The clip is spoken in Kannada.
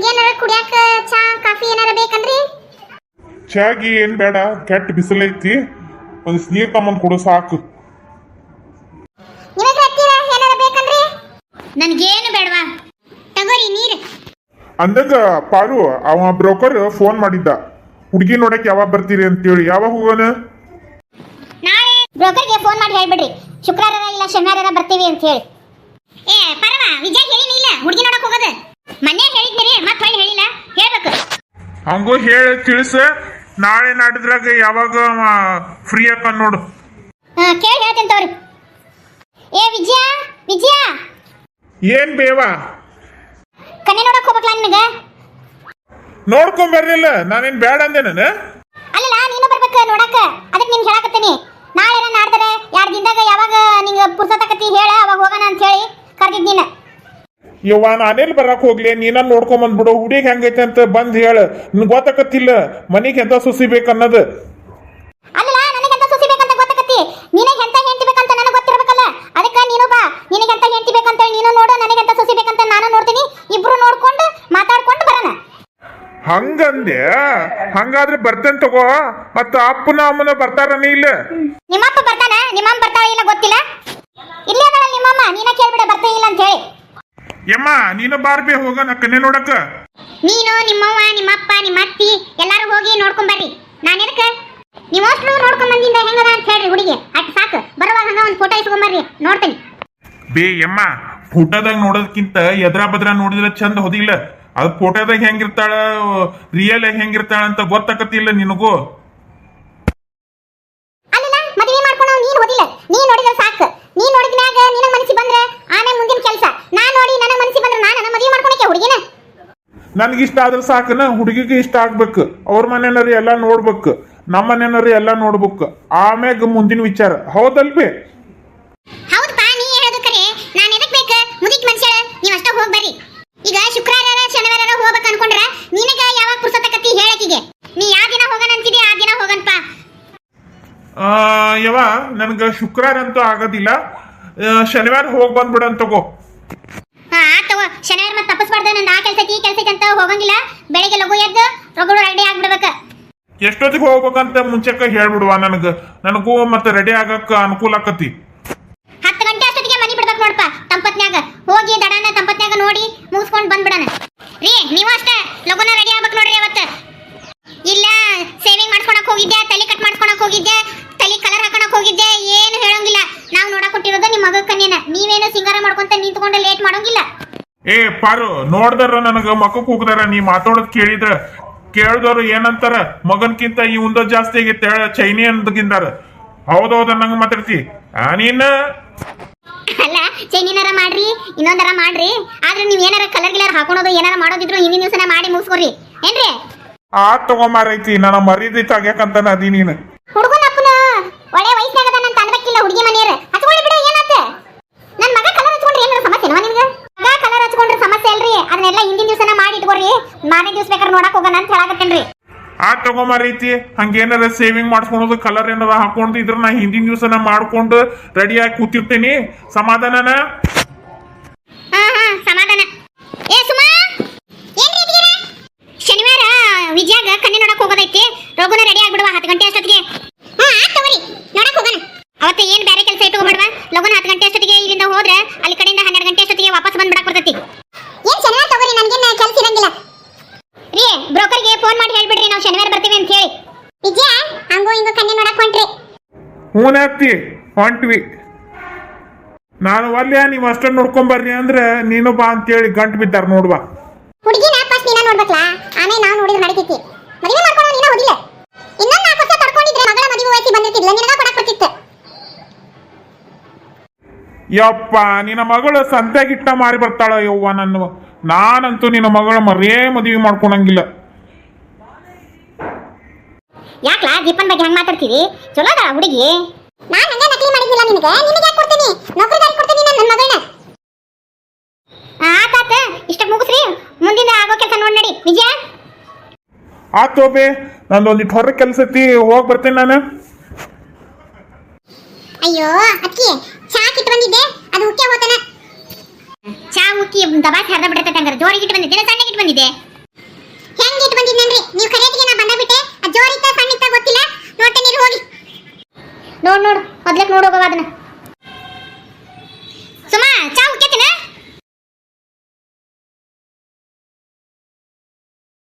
ನಿಮ್ಗೇನಾರ ಕುಡಿಯಾಕ ಚಾ ಕಾಫಿ ಏನಾರ ಬೇಕನ್ರಿ ಚಾಗಿ ಏನ್ ಬೇಡ ಕೆಟ್ಟ ಬಿಸಿಲೈತಿ ಒಂದ್ ನೀರ್ ತಮ್ಮ ಕೊಡು ಸಾಕು. ನಿಮಗ ಹತ್ತಿರ ಏನಾರ ಬೇಕನ್ರಿ ನನ್ಗೇನು ಬೇಡವಾ? ತಗೋರಿ ನೀರು. ಅಂದಂಗ ಪಾರು ಅವ ಬ್ರೋಕರ್ ಫೋನ್ ಮಾಡಿದ್ದ. ಹುಡುಗಿ ನೋಡಕ್ ಯಾವಾಗ ಬರ್ತೀರಿ ಅಂತೇಳಿ. ಯಾವಾಗ ಹೋಗೋಣ? ನಾಳೆ ಬ್ರೋಕರ್ಗೆ ಫೋನ್ ಮಾಡಿ ಹೇಳ್ಬಿಡ್ರಿ. ಶುಕ್ರವಾರ ಇಲ್ಲ ಶನಿವಾರ ಬರ್ತೀವಿ ಅಂತ ಹೇಳಿ. ಏ ಪರವಾ ವಿಜಯ್ ಹೇಳಿನಿ ಇಲ್ಲ ಹುಡುಗಿ ನೋಡಕ್ ಹಂಗೂ ಹೇಳಿ ತಿಳಿಸ. ನಾಳೆ ನಾಡಿದ್ರಾಗ ಯಾವಾಗ ಫ್ರೀ ಆಕ ನೋಡು. ಹಾ ಕೇಳಿ ಹೇಳ್ತೇನೆ ತಗೋರಿ. ಏ ವಿಜಯ ವಿಜಯ. ಏನ್ ಬೇವಾ? ಕನ್ನೆ ನೋಡಕ್ ಹೋಗ್ಬೇಕಲ್ಲ ನಿನಗ? ನೋಡ್ಕೊಂಡ್ ಬರ್ಲಿಲ್ಲ ನಾನೇನ್ ಬೇಡ ಅಂದೆ ನಾನು ಅಲ್ಲಲ್ಲ ನೀನು ಬರ್ಬೇಕು ನೋಡಕ ಅದಕ್ಕೆ ನಿಮ್ಗೆ ಹೇಳಕತ್ತೀನಿ. ನಾಳೆ ನಾಡ್ದರೆ ಎರಡು ದಿನದಾಗ ಯಾವಾಗ ನಿಂಗೆ ಪುರ್ಸತಕತಿ ಹೇಳ ಅವಾಗ ಹೋಗೋಣ ಅಂತ ಹೇಳಿ ಕರ್ದಿದ್ ನೀನು. ಯವ್ವ ನಾನೆಲ್ಲಿ ಬರಕ್ ಹೋಗ್ಲಿ? ನೀನ ನೋಡ್ಕೊಂಡ್ ಬಂದ್ಬಿಡು. ಹುಡುಗಿ ಹೆಂಗೈತೆ ಅಂತ ಬಂದ್ ಹೇಳ. ನಿನ್ ಗೊತ್ತಾಕತ್ತಿಲ್ಲ. ಮನೆಗೆ ಎಂತ ಸುಸಿ ಬೇಕನ್ನೋದು. ನನಗೆ ನನಗೆಂತ ಸೊಸಿ ಬೇಕಂತ ಗೊತ್ತಾಕತ್ತಿ? ನಿನಗೆ ಎಂತ ಹೆಂಡತಿ ಬೇಕಂತ ನನಗೆ ಗೊತ್ತಿರಬೇಕಲ್ಲ? ಅದಕ್ಕೆ ನೀನು ಬಾ. ನಿನಗೆ ಎಂತ ಹೆಂಡತಿ ಬೇಕಂತ ನೀನು ನೋಡು. ನನಗೆ ಎಂತ ಸೊಸಿ ಬೇಕಂತ ನಾನು ನೋಡ್ತೀನಿ. ಇಬ್ರು ನೋಡ್ಕೊಂಡು ಮಾತಾಡ್ಕೊಂಡು ಬರೋಣ. ಹಂಗಂದೆ? ಹಂಗಾದ್ರೆ ಬರ್ತೇನೆ ತಗೋ. ಮತ್ತ ಅಪ್ಪನ ಅಮ್ಮನ ಬರ್ತಾರನೇ ಇಲ್ಲ? ನಿಮ್ಮಪ್ಪ ಬರ್ತಾನ? ನಿಮ್ಮಮ್ಮ ಬರ್ತಾಳ ಇಲ್ಲ ಗೊತ್ತಿಲ್ಲ? ಇಲ್ಲೇ ನಿಮ್ಮಮ್ಮ. ನೀನ ಕೇಳ್ಬಿಡ ಬರ್ತಾ ಇಲ್ಲ ಅಂತ ಹೇಳಿ. ಯಮ್ಮ ನೀನು ಬಾರ್ಬಿ ಹೋಗೋಣ ಕನ್ನೆ ನೋಡಕ. ನೀನು ನಿಮ್ಮವ್ವ ನಿಮ್ಮಪ್ಪ ನಿಮ್ಮ ಅತ್ತಿ ಎಲ್ಲಾರು ಹೋಗಿ ನೋಡ್ಕೊಂಡ್ ಬರ್ರಿ. ನಾನು ಎದಕ್ಕೆ? ನೀವು ಅಷ್ಟು ನೋಡ್ಕೊಂಡ್ ಬಂದಿಂದ ಹೆಂಗದ ಅಂತ ಹೇಳ್ರಿ ಹುಡುಗಿ. ಅಟ್ ಸಾಕು. ಬರುವಾಗ ಹಂಗ ಒಂದು ಫೋಟೋ ಇಸ್ಕೊಂಡ್ ಬರ್ರಿ. ನೋಡ್ತೀನಿ. ಬೇ ಯಮ್ಮ ಫೋಟೋದಾಗ ನೋಡೋದಕ್ಕಿಂತ ಎದ್ರ ಬದ್ರ ನೋಡಿದ್ರೆ ಚಂದ ಹೋದಿಲ್ಲ. ಅದು ಫೋಟೋದಾಗ ಹೆಂಗಿರ್ತಾಳ ರಿಯಲ್ ಆಗಿ ಹೆಂಗಿರ್ತಾಳ ಅಂತ ಗೊತ್ತಾಕತ್ತಿಲ್ಲ ನಿನಗೂ. ಅಲ್ಲಲ್ಲ ಮದುವೆ ಮಾಡ್ಕೊಂಡು ನೀನು ಓದಿಲ್ಲ ನೀನ್ ನೋಡಿದ್ರೆ ಸಾಕು ನೀನ್ ನೋಡಿದ ಮ್ಯಾಗ ನಿನಗ ಮನಸ್ಸಿ ಬಂದ್ರೆ ಆಮೇಲೆ ಮುಂದಿನ ಕೆಲಸ ನಾನ್ ನೋಡಿ ನನಗ ಮನಸ್ಸಿ ಬಂದ್ರೆ ನಾನು ನನ್ನ ಮದುವೆ ಮಾಡ್ಕೊಳಕ್ಕೆ ಹುಡುಗಿನ? ನನ್ಗಿಷ್ಟ ಆದ್ರೆ ಸಾಕನ ಹುಡುಗಿಗೆ ಇಷ್ಟ ಆಗ್ಬೇಕು. ಅವ್ರ ಮನೆಯವ್ರು ಎಲ್ಲ ನೋಡ್ಬೇಕು ನಮ್ಮ ಮನೆಯವ್ರು ಎಲ್ಲ ನೋಡ್ಬೇಕು. ಆಮ್ಯಾಗ ಮುಂದಿನ ವಿಚಾರ. ಹೌದಲ್ಬಿ ಹೌದಪ್ಪ ನೀ ಹೇಳೋದು ಕರೆ. ನಾನು ಎದಕ್ ಬೇಕು? ಮುದಿಕ್ ಮನುಷ್ಯಳ ನೀವು ಅಷ್ಟೇ ಹೋಗಿ ಬರ್ರಿ. ಈಗ ಶುಕ್ರವಾರ ಶನಿವಾರ ಹೋಗ್ಬೇಕು ಅನ್ಕೊಂಡ್ರ ನಿನಗ ಯಾವಾಗ ಪುಸ್ತಕತಿ ಹೇಳಕಿಗೆ ನೀ ಯಾವ ದಿನ ಹೋಗೋಣ ಅಂತಿದಿ ಆ ದಿನ ಹೋಗನ್ಪ ಆ, ಯವ ನನಗೆ ಶುಕ್ರವಾರ ಅಂತೂ ಆಗೋದಿಲ್ಲ. ಶನಿವಾರ ಹೋಗಿ ಅಂತ ತಗೋ. ಹಾ ಆತವ ಶನಿವಾರ ಮತ್ತೆ ನಂದು ಆ ಕೆಲಸ ಐತಿ ಈ ಕೆಲಸ ಅಂತ ಹೋಗಂಗಿಲ್ಲ. ಬೆಳಿಗ್ಗೆ ಲಘು ಎದ್ದು ರಗಡು ರೆಡಿ ಆಗ್ಬಿಡ್ಬೇಕು. ಎಷ್ಟೊತ್ತಿಗೆ ಹೋಗ್ಬೇಕಂತ ಮುಂಚೆಕ ಹೇಳ್ಬಿಡುವ ನನಗ. ನನಗೂ ಮತ್ತೆ ರೆಡಿ ಆಗಕ್ಕ ಅನುಕೂಲ ಆಕತಿ. ಹತ್ತು ಗಂಟೆ ಅಷ್ಟೊತ್ತಿಗೆ ಮನಿ ಬಿಡ್ಬೇಕು ನೋಡಪ್ಪ ತಂಪತ್ನ್ಯಾಗ. ಹೋಗಿ ದಡನ ತಂಪತ್ನ್ಯಾಗ ನೋಡಿ ಮುಗಿಸ್ಕೊಂಡು ಬಂದ್ಬಿಡಣ. ರೀ ನೀವು ಅಷ್ಟೇ ಲಗುನ ರೆಡಿ ಆಗ್ಬೇಕು ನೋಡ್ರಿ ಅವತ್ತು. ಏ ಪಾರು ನೋಡ್ದಾರ ನನಗ ಮಕ್ಕ ಕೂಗ್ದಾರ ನೀ ಮಾತಾಡೋದ್ ಕೇಳಿದ್ರ. ಕೇಳ್ದವ್ರು ಏನಂತಾರ? ಮಗನ್ಕಿಂತ ಈ ಉಂದ ಜಾಸ್ತಿ ಆಗೈತೆ ಚೈನಿ ಅಂದಗಿಂದಾರ. ಹೌದೌದ ನಂಗ ಮಾತಾಡ್ತಿ. ಆ ನೀನ? ಅಲ್ಲ ಚೈನಿನಾರ ಮಾಡ್ರಿ ಇನ್ನೊಂದರ ಮಾಡ್ರಿ. ಆದ್ರೆ ನೀವ್ ಏನಾರ ಕಲರ್ ಗಿಲರ್ ಹಾಕೊಳೋದು ಏನಾರ ಮಾಡೋದಿದ್ರು ಹಿಂದಿನ ದಿವಸನ ಮಾಡಿ ಮುಗಿಸ್ಕೊರಿ. ಏನ್ರಿ? ಆ ತಗೊಂಬಾರೈತಿ ನನ್ನ ಮರೀದಿ ತೆಗ್ಯಾಕಂತ ನದಿ ನೀನು ಹುಡುಗನ ಅಪ್ಪನ ಒಳ್ಳೆ ವಯಸ್ಸಿನಾಗ ಅಂತ ಅನ್ಬೇಕಿಲ್ಲ ಹುಡುಗಿ ಮನೆಯವ್ರು ಹಚ್ಕೊಳ್ಳಿ ಬಿಡು ಏನಾತ ನನ್ ಮಗ ಕಲರ್ ಹಚ್ಕೊಂಡ್ರೆ ಏನಾರ ಸಮಸ್ಯೆ ನಿಮ್ಗೆ ಮಗ ಕಲರ್ ಹಚ್ಕೊಂಡ್ರೆ ಸಮಸ್ಯೆ ಅಲ್ರಿ ಅದನ್ನೆಲ್ಲ ಹಿಂದಿನ ದಿವಸನ ಮಾಡಿ ಇಟ್ಕೋರಿ ಮಾರನೇ ದಿವಸ ಬೇಕಾದ್ರೆ ನೋಡಕ್ ಹೋಗೋಣ ಅಂತ ಹೇಳಕತ್ತೇನ್ರಿ ಆ ತಗೊಂಬಾರೈತಿ. ಹಂಗೇನಾರ ಸೇವಿಂಗ್ ಮಾಡ್ಕೊಂಡು ಕಲರ್ ಏನಾರ ಹಾಕೊಂಡು ಇದ್ರ ನಾ ಹಿಂದಿನ ದಿವಸ ಮಾಡ್ಕೊಂಡು ರೆಡಿ ಆಗಿ ಕೂತಿರ್ತೀನಿ. ಸಮಾಧಾನನ? ಹಾ ಹಾ, ಸಮಾಧಾನ. ಏ, ಸುಮಾ! ಶನಿವಾರ ವಿಜಯಾಗ ಕಣ್ಣಿ ನೋಡಕ್ ಹೋಗೋದೈತಿ. ರೋಗುನ ರೆಡಿ ಆಗ್ಬಿಡುವ ಹತ್ತು ಗಂಟೆ ಅಷ್ಟೊತ್ತಿಗೆ ಹಾ ಆತ್ ತಗೋರಿ ನೋಡಕ್ ಹೋಗೋಣ ಅವತ್ತು ಏನ್ ಬೇರೆ ಕೆಲಸ ಇಟ್ಕೊಬೇಡ್ವಾ ಲಗುನ ಹತ್ತು ಗಂಟೆ ಅಷ್ಟೊತ್ತಿಗೆ ಇಲ್ಲಿಂದ ಹೋದ್ರೆ ಅಲ್ಲಿ ಕಡೆಯಿಂದ ಹನ್ನೆರಡು ಗಂಟೆ ಅಷ್ಟೊತ್ತಿಗೆ ವಾಪಸ್ ಬಂದ್ಬಿಡಕ್ ಬರ್ತೈತಿ ಏನ್ ಶನಿವಾರ ತಗೋರಿ ನನ್ಗೇನ್ ಕೆಲಸ ಇರಂಗಿಲ್ಲ ರೀ ಬ್ರೋಕರ್ಗೆ ಫೋನ್ ಮಾಡಿ ಹೇಳ್ಬಿಡ್ರಿ ನಾವು ಶನಿವಾರ ಬರ್ತೀವಿ ಅಂತ ಹೇಳಿ ವಿಜಯ ಹಂಗೋ ಹಿಂಗೋ ಕಣ್ಣೆ ನೋಡಕ್ ಹೊಂಟ್ರಿ ಹೂನತ್ತಿ ಹೊಂಟ್ವಿ. ನಾನು ಒಲ್ಲೆ ನೀವು ಅಷ್ಟ ನೋಡ್ಕೊಂಬರ್ರಿ ಅಂದ್ರೆ ನೀನು ಬಾ ಅಂತೇಳಿ ಗಂಟು ಬಿದ್ದಾರ ನೋಡ್ವಾ. ಹುಡುಗಿನ ಫಸ್ಟ್ ನೀನ ನೋಡ್ಬೇಕಲ್ಲ ಆಮೇಲೆ ನಾವು ನೋಡಿದ್ರೆ ನಡೀತೈತಿ. ಮದುವೆ ಮಾಡ್ಕೊಂಡು ನೀನ ಹೋಗಿಲ್ಲ ಇನ್ನೊಂದು ನಾಲ್ಕು ವರ್ಷ ತಡ್ಕೊಂಡಿದ್ರೆ ಮಗಳ ಮದುವೆ ವಯಸ್ಸಿಗೆ ಬಂದಿರ್ತಿದ್ಲ? ನಿನಗ ಕೊಡಕ್ ಬರ್ತಿತ್ತು ಯಪ್ಪ ನಿನ್ನ ಮಗಳು ಸಂತೆಗಿಟ್ಟ ಮಾರಿ ಬರ್ತಾಳ ಯವ್ವ ನನ್ನ. ನಾನಂತೂ ನಿನ್ನ ಮಗಳ ಮರೇ ಮದುವೆ ಮಾಡ್ಕೊಳಂಗಿಲ್ಲ. ಯಾಕ್ಲಾ ದೀಪನ್ ಬಗ್ಗೆ ಹಂಗ ಮಾತಾಡ್ತೀರಿ? ಚಲೋ ಅದ ಹುಡುಗಿ. ನಾನು ಹಂಗೆ ನಕಲಿ ಮಾಡಿದ್ದಿಲ್ಲ ನಿನಗೆ. ನಿನಗೆ ಯಾಕೆ ಕೊಡ್ತೀನಿ? ನೌಕರಿದಾರಿ ಕೊಡ್ತೀನಿ ನನ್ನ ಮಗಳನ್ನ ಆತಾತ ಇಷ್ಟ ಮುಗಿಸ್ರಿ. ಮುಂದಿನ ಆಗೋ ಕೆಲಸ ನೋಡಿ ನಡಿ. ವಿಜಯ ಆತೋಬೆ ನಂದೊಂದಿಟ್ಟು ಹೊರ ಕೆಲಸತಿ ಹೋಗಿ ಬರ್ತೇನೆ ನಾನು. ಅಯ್ಯೋ ಅಕ್ಕಿ ಚಾ ಕಿಟ್ಟು ಬಂದಿದ್ದೆ. ಅದು ಉಕ್ಕೆ ಹೋತನ. ಚಾ ಉಕ್ಕಿ ದಬಾ ಹರಿದ ಬಿಡತ್ತೆ ಹಂಗಾರೆ. ಜೋರಿಗೆ ಇಟ್ಟು ಬಂದಿದ್ದೆ ಸಣ್ಣಗೆ ಇಟ್ಟು ಬಂದಿದ್ದೆ. ಬರ್ತೀನನ್ರಿ ನೀವು ಕರೆಯತ್ತಿಗೆ ನಾ ಬಂದ ಬಿಟ್ಟೆ? ಜೋರಿತ್ತ ಸಣ್ಣ ಗೊತ್ತಿಲ್ಲ. ನೋಡ್ತೇನೆ ಹೋಗಿ. ನೋಡ್ ನೋಡು. ಮೊದ್ಲಕ್ಕೆ ನೋಡೋಗವ ಅದನ್ನ.